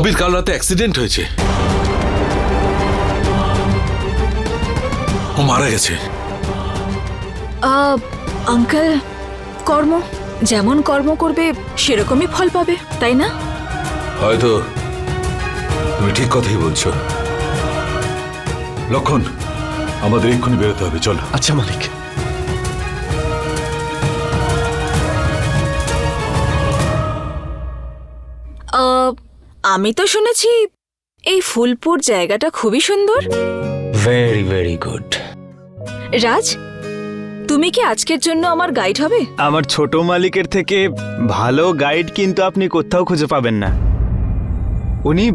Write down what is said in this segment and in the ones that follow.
ববির কাল রাতে অ্যাক্সিডেন্ট হয়েছে। ও মারা গেছে। আহ, আঙ্কেল কর্ম যেমন কর্ম করবে সেরকমই ফল পাবে তাই না? হয়তো তুমি ঠিক কথাই বলছো। লক্ষণ আমাদের এক্ষুনি বেরোতে হবে চলো। আচ্ছা মালিক। আহ, আমি তো শুনেছি এই ফুলপুর জায়গাটা খুবই সুন্দর। ভেরি ভেরি গুড রাজ তুমি কি আজকের জন্য আমার গাইড হবে? আমার ছোট মালিকের থেকে ভালো গাইড কিন্তু আপনি কোথাও খুঁজে পাবেন না। উনি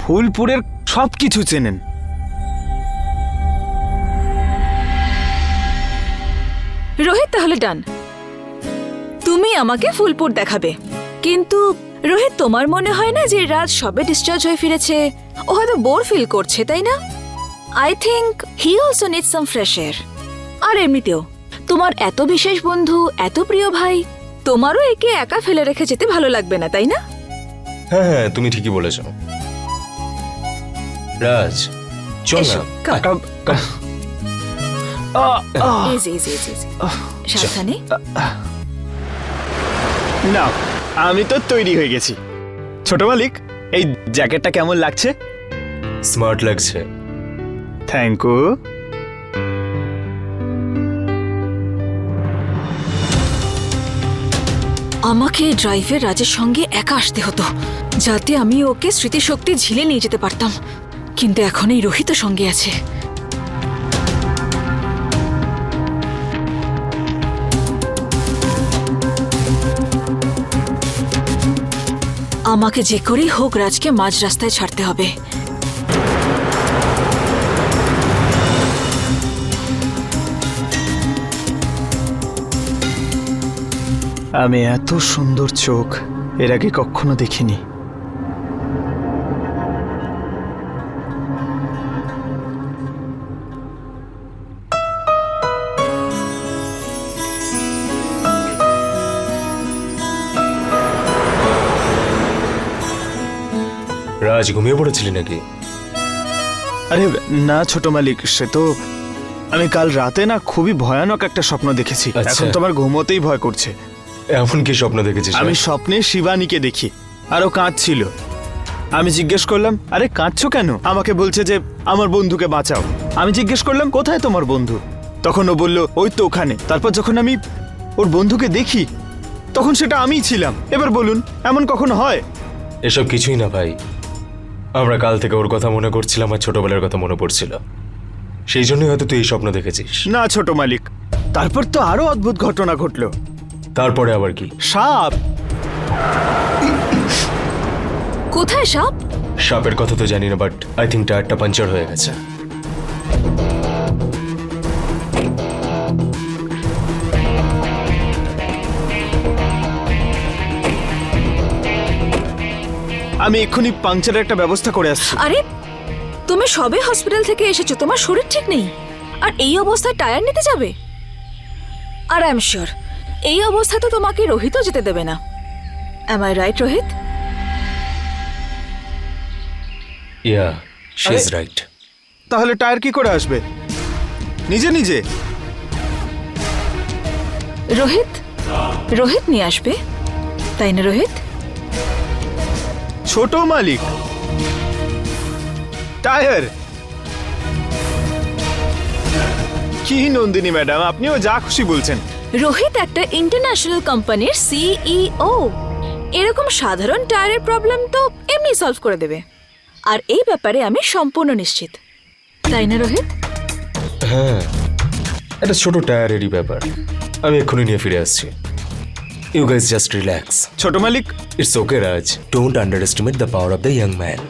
ফুলপুরের সব কিছু চেনেন। রোহিত তাহলে ডান। তুমি আমাকে ফুলপুর দেখাবে। কিন্তু রোহিত তোমার মনে হয় না যে রাজ সবে ডিসচার্জ হয়ে ফিরেছে? ও হয়তো বোর ফিল করছে তাই না? I think he also need some fresh air আর এমনিতেও তোমার এত বিশেষ বন্ধু এত প্রিয় ভাই তোমারও একে একা ফেলে রেখে যেতে ভালো লাগবে না তাই না? হ্যাঁ হ্যাঁ তুমি ঠিকই বলেছ। রাজ চল এসো, না। come. আহ, আহ, Easy, easy, easy, easy. সাবধানে। না। আমি তো তৈরি হয়ে গেছি। ছোট মালিক এই জ্যাকেটটা কেমন লাগছে? স্মার্ট লাগছে। থ্যাংক ইউ আমাকে এই ড্রাইভে রাজের সঙ্গে একা আসতে হতো যাতে আমি ওকে স্মৃতিশক্তি ঝিলে নিয়ে যেতে পারতাম। কিন্তু এখন এই রোহিত সঙ্গে আছে। আমাকে যে করেই হোক রাজকে মাঝ রাস্তায় ছাড়তে হবে। আমি এত সুন্দর চোখ, এর আগে কখনো দেখিনি। রাজ ঘুমিয়ে পড়েছিলি নাকি? আরে না ছোট মালিক সে তো আমি কাল রাতে না খুবই ভয়ানক একটা স্বপ্ন দেখেছি। আচ্ছা। এখন তো আমার ঘুমোতেই ভয় করছে। এমন কি স্বপ্ন দেখেছিস আমি স্বপ্নে শিবানীকে দেখি আর ও কাঁদছিল। আমি জিজ্ঞেস করলাম আরে কাঁদছো কেন? আমাকে বলছে যে আমার বন্ধুকে বাঁচাও। আমি জিজ্ঞেস করলাম কোথায় তোমার বন্ধু? তখন ও বলল ওই তো ওখানে। তারপর যখন আমি ওর বন্ধুকে দেখি তখন সেটা আমিই ছিলাম। এবার বলুন এমন কখনো হয়? এসব কিছুই না ভাই। আমরা কাল থেকে ওর কথা মনে করছিলাম আর ছোটবেলার কথা মনে পড়ছিল। সেই জন্যই হয়তো তুই এই স্বপ্ন দেখেছিস। না ছোট মালিক। তারপর তো আরও অদ্ভুত ঘটনা ঘটলো। তারপরে আবার কি? সাপ। কোথায় সাপ? সাপের কথা তো জানি না বাট আই থিঙ্ক টায়ারটা পাঞ্চার হয়ে গেছে। আমি এক্ষুনি পাংচারের একটা ব্যবস্থা করে আসছি। আরে তুমি সবে হসপিটাল থেকে এসেছ তোমার শরীর ঠিক নেই। আর এই অবস্থায় টায়ার নিতে যাবে? আর আই এম শিওর এই অবস্থায় তো তোমাকে রোহিতও যেতে দেবে না। Am I right Rohit? Yeah she is right তাহলে টায়ার কি করে আসবে? নিজে নিজে। রোহিত? রোহিত নিয়ে আসবে? তাই না রোহিত? ছোট মালিক। টায়ার। কি নন্দিনী ম্যাডাম আপনিও যা খুশি বলছেন। রোহিত একটা ইন্টারন্যাশনাল কোম্পানির সিইও এরকম সাধারণ টায়ারের প্রবলেম তো এমনি সলভ করে দেবে। আর এই ব্যাপারে আমি সম্পূর্ণ নিশ্চিত। তাই না রোহিত? হ্যাঁ একটা ছোট টায়ারেরই ব্যাপার। আমি এক্ষুনি নিয়ে ফিরে আসছি। ইউ গাইজ জাস্ট রিল্যাক্স ছোট মালিক। It's okay Raj don't underestimate the power of the young man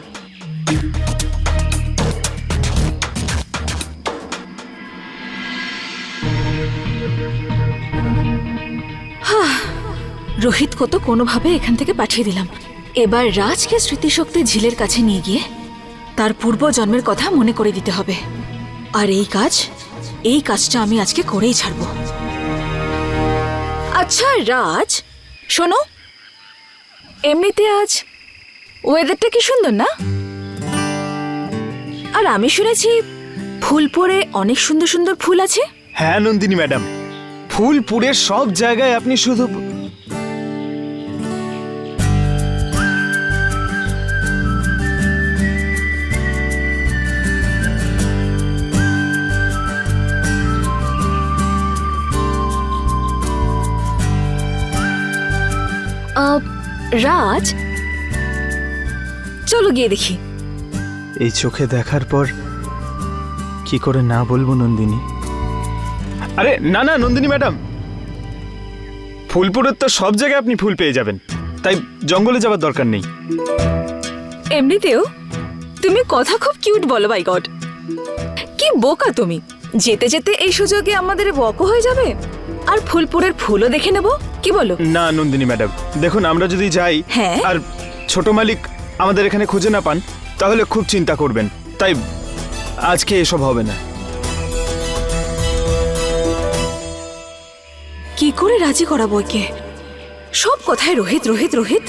রোহিতকে তো কোনোভাবে এখান থেকে পাঠিয়ে দিলাম। এবার রাজকে স্মৃতিশক্তি ঝিলের কাছে নিয়ে গিয়ে তার পূর্ব জন্মের কথা মনে করে দিতে হবে। আর এই কাজ এই কাজটা আমি আজকে করেই ছাড়ব। আচ্ছা রাজ। শোনো, এমনিতে আজ ওয়েদারটা কি সুন্দর না? আর আমি শুনেছি ফুলপুরে অনেক সুন্দর সুন্দর ফুল আছে। হ্যাঁ নন্দিনী ম্যাডাম। ফুলপুরের সব জায়গায় আপনি শুধু রাজ? চলো গিয়ে দেখি। এই চোখে দেখার পর কি করে না বলব নন্দিনী? আরে না না নন্দিনী ম্যাডাম। ফুলপুরের তো সব জায়গায় আপনি ফুল পেয়ে যাবেন। তাই জঙ্গলে যাবার দরকার নেই। এমনিতেও তুমি কথা খুব কিউট বলো বাই গড। কি বোকা তুমি? যেতে যেতে এই সুযোগে আমাদের ওয়াকও হয়ে যাবে? আর ফুলপুরের ফুলও দেখে নেব? কি বলো? না নন্দিনী ম্যাডাম। দেখুন আমরা যদি যাই হ্যাঁ? আর ছোট মালিক আমাদের এখানে খুঁজে না পান তাহলে খুব চিন্তা করবেন। তাই আজকে এসব হবে না। কি করে রাজি করাবো একে? সব কথায় রোহিত রোহিত রোহিত।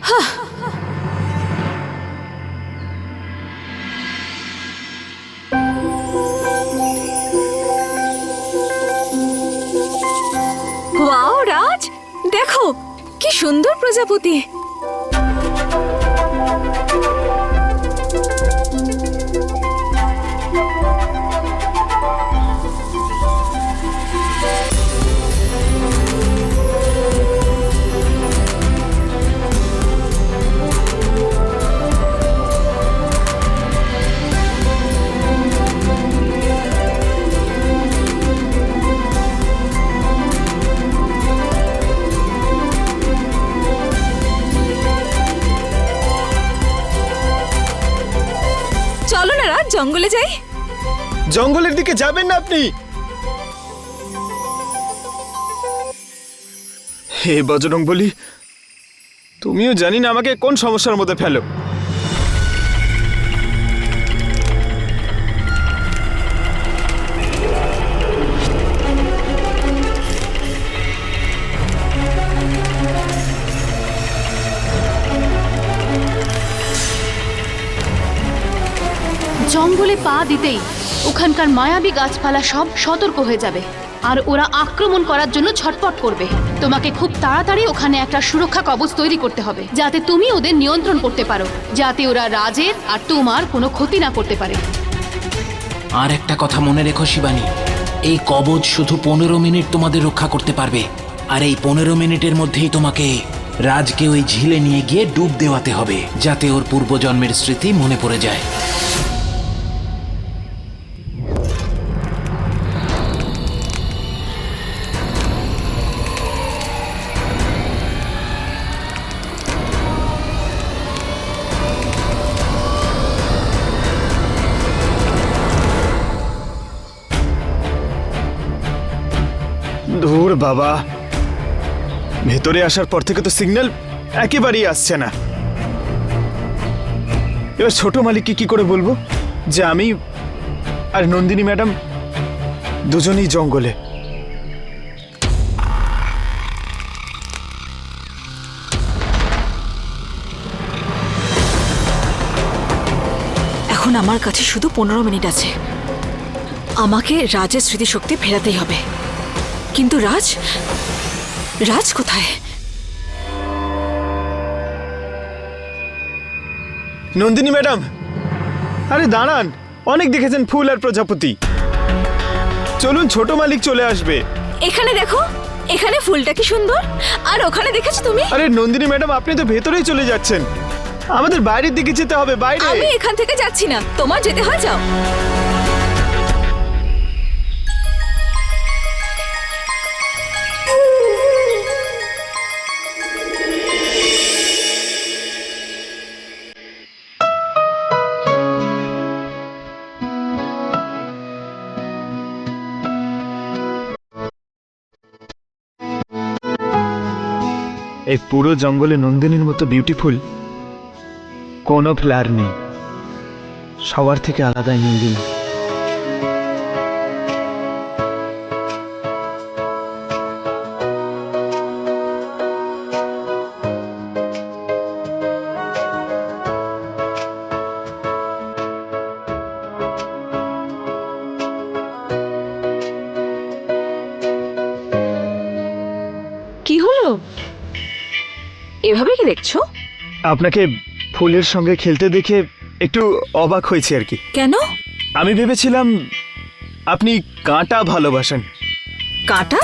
হাহ সুন্দর প্রজাপতি। জঙ্গলে যাই? জঙ্গলের দিকে যাবেন না আপনি? হে বজরং বলি তুমিও জানি না আমাকে কোন সমস্যার মধ্যে ফেলো। জঙ্গলে পা দিতেই ওখানকার মায়াবী গাছপালা সব সতর্ক হয়ে যাবে। আর ওরা আক্রমণ করার জন্য ছটপট করবে। তোমাকে খুব তাড়াতাড়ি ওখানে একটা সুরক্ষা কবচ তৈরি করতে হবে, যাতে তুমি ওদের নিয়ন্ত্রণ করতে পারো, যাতে ওরা রাজের আর তোমার কোনো ক্ষতি না করতে পারে। আর একটা কথা মনে রেখো শিবানী, এই কবচ শুধু পনেরো মিনিট তোমাদের রক্ষা করতে পারবে, আর এই পনেরো মিনিটের মধ্যেই তোমাকে রাজকে ওই ঝিলে নিয়ে গিয়ে ডুব দেওয়াতে হবে, যাতে ওর পূর্বজন্মের স্মৃতি মনে পড়ে যায়। বাবা। ভেতরে আসার পর থেকে তো সিগন্যাল একেবারেই আসছে না। এবার ছোট মালিককে কি করে বলব? যে আমি আর নন্দিনী ম্যাডাম দুজনেই জঙ্গলে। এখন আমার কাছে শুধু পনেরো মিনিট আছে। আমাকে রাজের স্মৃতিশক্তি ফেরাতেই হবে। কিন্তু রাজ? রাজ কোথায়? নন্দিনী ম্যাডাম। আরে দাঁড়ান অনেক দেখেছেন ফুল আর প্রজাপতি। চলুন ছোট মালিক চলে আসবে। এখানে দেখো এখানে ফুলটা কি সুন্দর। আর ওখানে দেখেছ তুমি? আরে নন্দিনী ম্যাডাম আপনি তো ভেতরেই চলে যাচ্ছেন। আমাদের বাইরের দিকে যেতে হবে বাইরে। আমি এখান থেকে যাচ্ছি না। তোমার যেতে হয় যাও। এই পুরো জঙ্গলে নন্দিনীর মতো বিউটিফুল কোনো ফ্লার নেই। সবার থেকে আলাদাই নন্দিনী। এভাবে কি দেখছ? আপনাকে ফুলের সঙ্গে খেলতে দেখে একটু অবাক হয়েছে আর কি। কেন? আমি ভেবেছিলাম আপনি কাঁটা ভালোবাসেন। কাঁটা?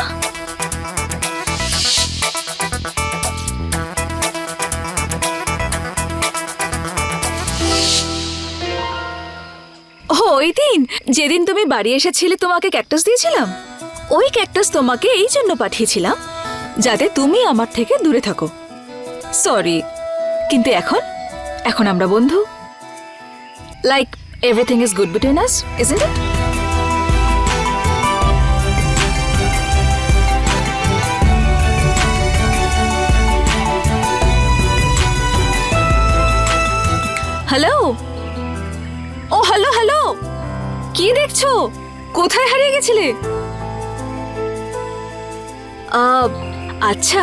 ওই দিন। যেদিন তুমি বাড়ি এসেছিলে তোমাকে ক্যাকটাস দিয়েছিলাম। ওই ক্যাকটাস তোমাকে এই জন্য পাঠিয়েছিলাম যাতে তুমি আমার থেকে দূরে থাকো। সরি কিন্তু এখন? এখন আমরা বন্ধু। Like everything is good between us isn't it hello O hello hello কি দেখছ? কোথায় হারিয়ে গেছিলে? আচ্ছা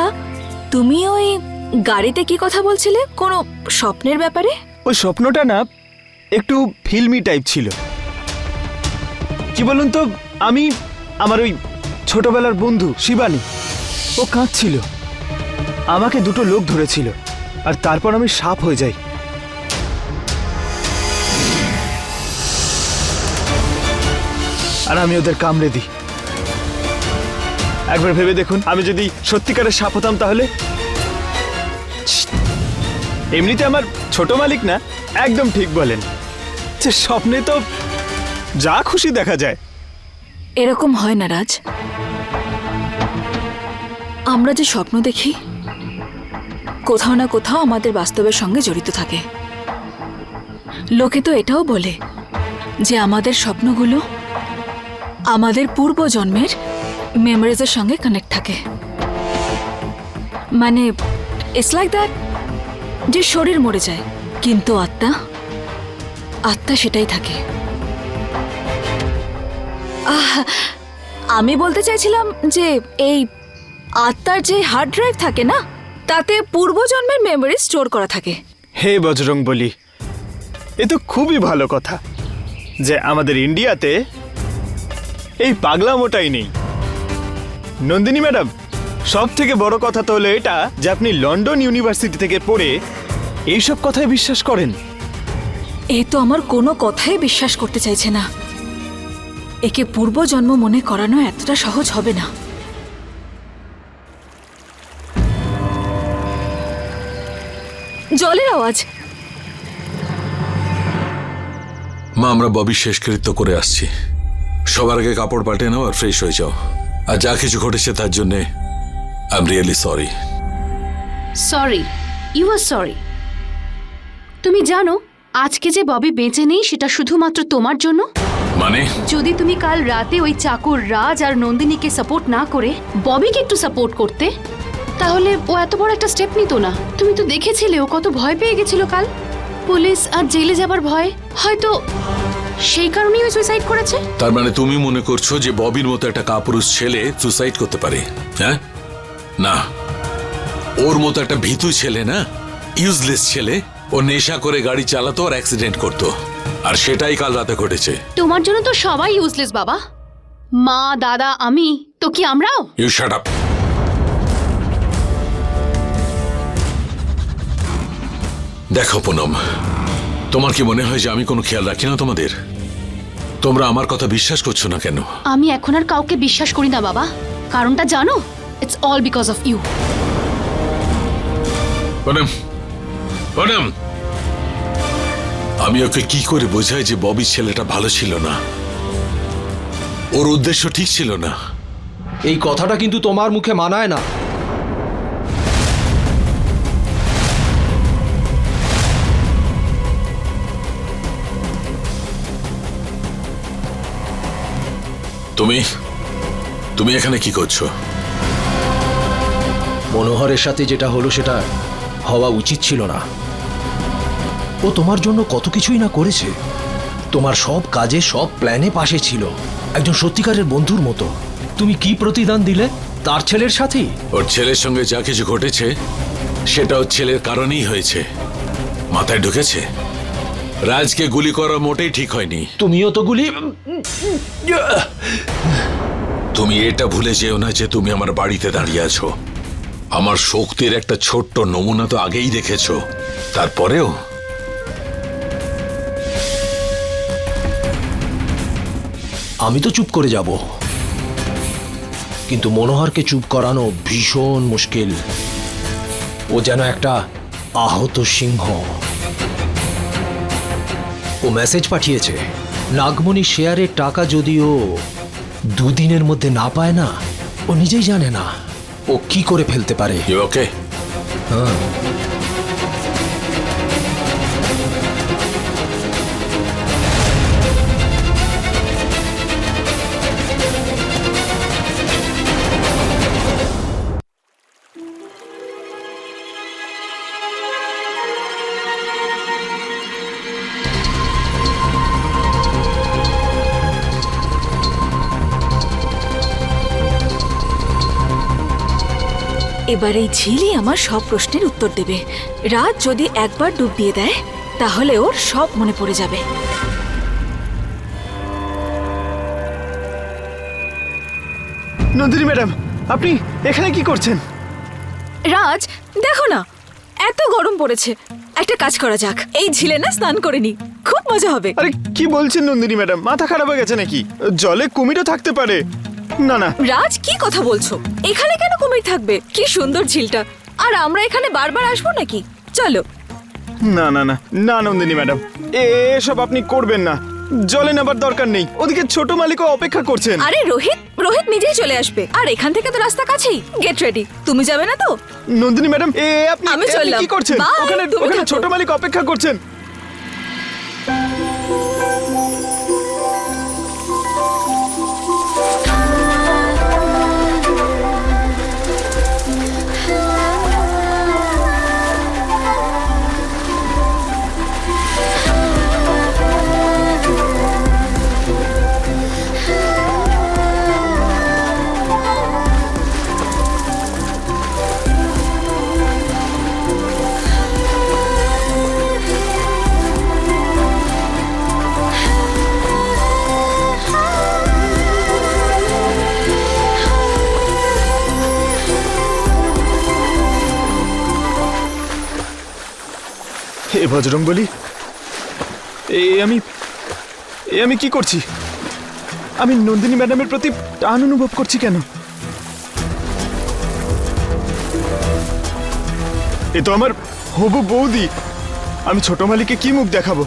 তুমি ওই গাড়িতে কি কথা বলছিলে? কোনো স্বপ্নের ব্যাপারে? ওই স্বপ্নটা না, একটু ফিল্মি টাইপ ছিল। কি বলুন তো, আমি, আমার ওই ছোটবেলার বন্ধু শিবানী, ও কাঁদছিল। আমাকে দুটো লোক ধরেছিল, আর তারপর আমি সাপ হয়ে যাই। আর আমি ওদের কামড়ে দিই। একবার ভেবে দেখুন, আমি যদি সত্যিকারের সাপ হতাম তাহলে এমনিতে আমার ছোট মালিক না, একদম ঠিক বলেন। যে স্বপ্নে তো যা খুশি দেখা যায়। এরকম হয় না, রাজ। আমরা যে স্বপ্ন দেখি, কোথাও না কোথাও আমাদের বাস্তবের সঙ্গে জড়িত থাকে। লোকে তো এটাও বলে যে আমাদের স্বপ্নগুলো আমাদের পূর্বজন্মের মেমোরিজের সঙ্গে কানেক্ট থাকে। মানে ইটস লাইক দ্যাট যে শরীর মরে যায়। কিন্তু আত্মা আত্মা সেটাই থাকে। আমি বলতে চাইছিলাম যে এই আত্মার যে হার্ড ড্রাইভ থাকে না, তাতে পূর্বজন্মের মেমোরি স্টোর করা থাকে। হে বজরং বলি, এ তো খুবই ভালো কথা যে আমাদের ইন্ডিয়াতে এই পাগলামোটাই নেই। নন্দিনী ম্যাডাম সব থেকে বড় কথা তো হলো এটা যে আপনি লন্ডন ইউনিভার্সিটি থেকে পড়ে এইসব কথায় বিশ্বাস করেন? এ তো আমার কোনো কথাই বিশ্বাস করতে চাইছে না। একে পূর্বজন্ম মনে করানো এতটা সহজ হবে না। জলের আওয়াজ। মা আমরা ববির শেষকৃত্য করে আসছি। সবার আগে কাপড় পাল্টে নাও আর ফ্রেশ হয়ে যাও। আর যা কিছু ঘটেছে তার জন্যে I am really sorry sorry you are sorry তুমি জানো আজকে যে ববি বেঁচে নেই সেটা শুধুমাত্র তোমার জন্য? মানে? যদি তুমি কাল রাতে ওই চাকর রাজ আর নন্দিনীকে সাপোর্ট না করে ববিকে একটু সাপোর্ট করতে তাহলে ও এত বড় একটা স্টেপ নিত না। তুমি তো দেখেছিলে ও কত ভয় পেয়ে গেছিল কাল। পুলিশ আর জেলে যাবার ভয় হয়তো সেই কারণেই ও সুইসাইড করেছে? তার মানে তুমি মনে করছ যে ববির মতো একটা কাপুরুষ ছেলে সুসাইড করতে পারে হ্যাঁ? না। ওর মতো একটা ভীতু ছেলে না? ইউজলেস ছেলে। ও নেশা করে গাড়ি চালাতো আর অ্যাক্সিডেন্ট করতো। আর সেটাই কাল রাতে ঘটেছে। তোমার জন্য তো সবাই ইউজলেস বাবা। মা দাদা আমি তো কি আমরাও? ইউ শাট আপ দেখো পুনম তোমার কি মনে হয় যে আমি কোনো খেয়াল রাখি না তোমাদের? তোমরা আমার কথা বিশ্বাস করছ না কেন? আমি এখন আর কাউকে বিশ্বাস করি না বাবা। কারণটা জানো? It's all because of you Poonam Poonam আমি ওকে কি করে বোঝাই যে ববি ছেলেটা ভালো ছিল না? ওর উদ্দেশ্য ঠিক ছিল না। এই কথাটা কিন্তু তোমার মুখে মানায় না। তুমি তুমি এখানে কি করছ? মনোহরের সাথে যেটা হলো সেটা হওয়া উচিত ছিল না। ও তোমার জন্য কত কিছুই না করেছে। তোমার সব কাজে সব প্ল্যানে পাশে ছিল। একজন সত্যিকারের বন্ধুর মতো। তুমি কি প্রতিদান দিলে? তার ছেলের সাথেই? ওর ছেলের সঙ্গে যা কিছু ঘটেছে সেটা ওর ছেলের কারণেই হয়েছে। মাথায় ঢুকেছে। রাজকে গুলি করা মোটেই ঠিক হয়নি। তুমিও তো গুলি তুমি এটা ভুলে যেও না যে তুমি আমার বাড়িতে দাঁড়িয়ে আছো। আমার শক্তির একটা ছোট্ট নমুনা তো আগেই দেখেছ। তারপরেও আমি তো চুপ করে যাব। কিন্তু মনোহরকে চুপ করানো ভীষণ মুশকিল। ও যেন একটা আহত সিংহ। ও মেসেজ পাঠিয়েছে, নাগমণি শেয়ারের টাকা যদিও দুদিনের মধ্যে না পায় না, ও নিজেই জানে না। ও কি করে ফেলতে পারে? ওকে ওকে এবার এই ঝিলই আমার সব প্রশ্নের উত্তর দেবে। রাত যদি একবার ডুব দিয়ে দেয় তাহলে ওর সব মনে পড়ে যাবে। নন্দিনী ম্যাডাম আপনি এখানে কি করছেন? রাজ দেখো না এত গরম পড়েছে। একটা কাজ করা যাক এই ঝিলে না স্নান করে নি খুব মজা হবে। আরে কি বলছেন নন্দিনী ম্যাডাম মাথা খারাপ হয়ে গেছে নাকি? জলে কুমিরও থাকতে পারে। না না। রাজ কি কথা বলছো? এখানে কেন কুমির থাকবে? কি সুন্দর ঝিলটা। আর আমরা এখানে বারবার আসব নাকি? চলো। না না না না নন্দিনী ম্যাডাম। এসব আপনি করবেন না। জলে নেবার দরকার নেই। ওদিকে ছোট মালিকও অপেক্ষা করছেন। আরে রোহিত রোহিত নিজেই চলে আসবে। আর এখান থেকে তো রাস্তা কাছেই। গেট রেডি তুমি যাবে না তো? নন্দিনী ম্যাডাম এ আপনি আমি চললাম। কি করছেন? Bye, ওখানে তুমি ওখানে থাকো। ছোট মালিক অপেক্ষা করছেন। হে বজরং এ আমি এ আমি কি করছি? আমি নন্দিনী ম্যাডামের প্রতি টান অনুভব করছি কেন? এ তো আমার হবু বৌদি। আমি ছোট মালিকে কি মুখ দেখাবো?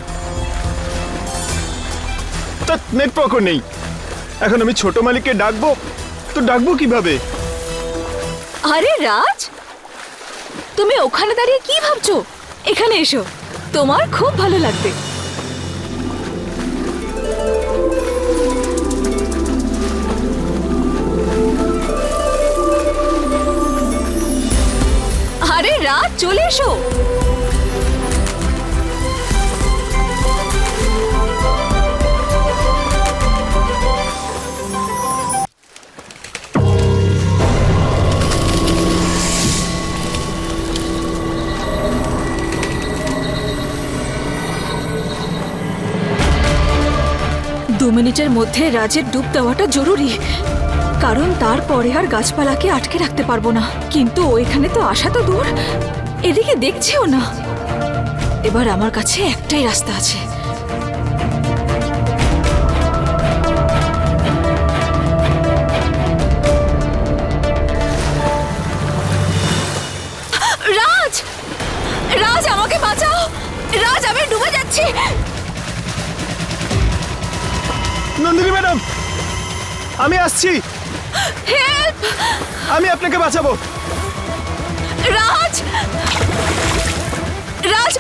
তার নেটওয়ার্কও নেই। এখন আমি ছোট মালিককে ডাকবো তো ডাকবো কীভাবে? আরে রাজ তুমি ওখানে দাঁড়িয়ে কি ভাবছ? এখানে এসো। তোমার খুব ভালো লাগবে। আরে রাত চলে এসো। মিনিটের মধ্যে রাজের ডুব দেওয়াটা জরুরি। কারণ তারপরে আর গাছপালাকে আটকে রাখতে পারব না। কিন্তু ওইখানে তো আসা তো দূর। এদিকে দেখছেও না। এবার আমার কাছে একটাই রাস্তা আছে। রাজ! রাজ, আমাকে বাঁচাও! রাজ, আমি ডুবে যাচ্ছি! নন্দিনী ম্যাডাম আমি আসছি। হেল্প! আমি আপনাকে বাঁচাবো। রাজ! রাজ!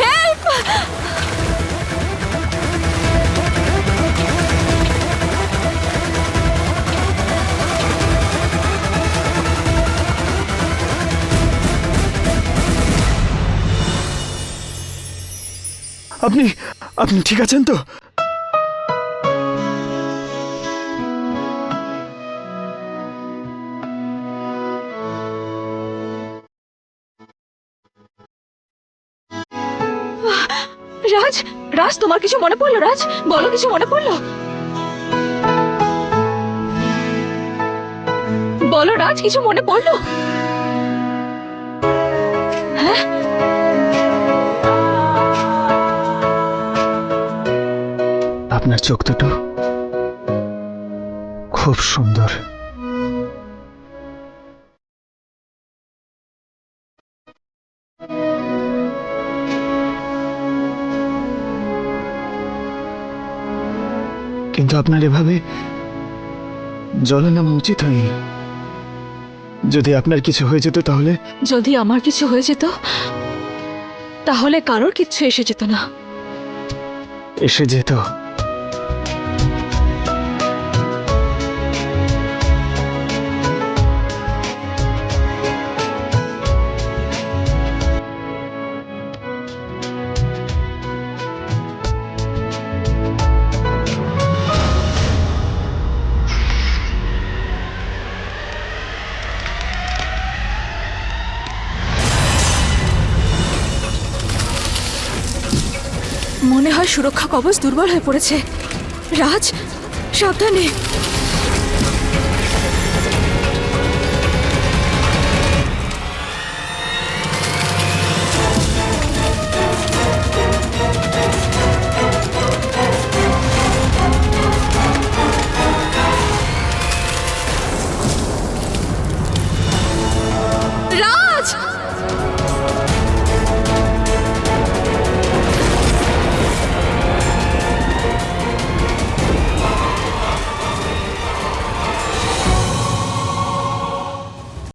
হেল্প! আপনি আপনি ঠিক আছেন তো? রাজ রাজ, তোমার কিছু মনে পড়ল, রাজ? বলো, কিছু মনে পড়ল? বলো, রাজ, কিছু মনে পড়ল? আপনার চোখ দুটো খুব সুন্দর। কিন্তু আপনার এভাবে জলে নামা উচিত হয়নি। যদি আপনার কিছু হয়ে যেত তাহলে? যদি আমার কিছু হয়ে যেত তাহলে কারোর কিচ্ছু এসে যেত না। এসে যেত। মনে হয় সুরক্ষা কবচ দুর্বল হয়ে পড়েছে। রাজ সাবধানে।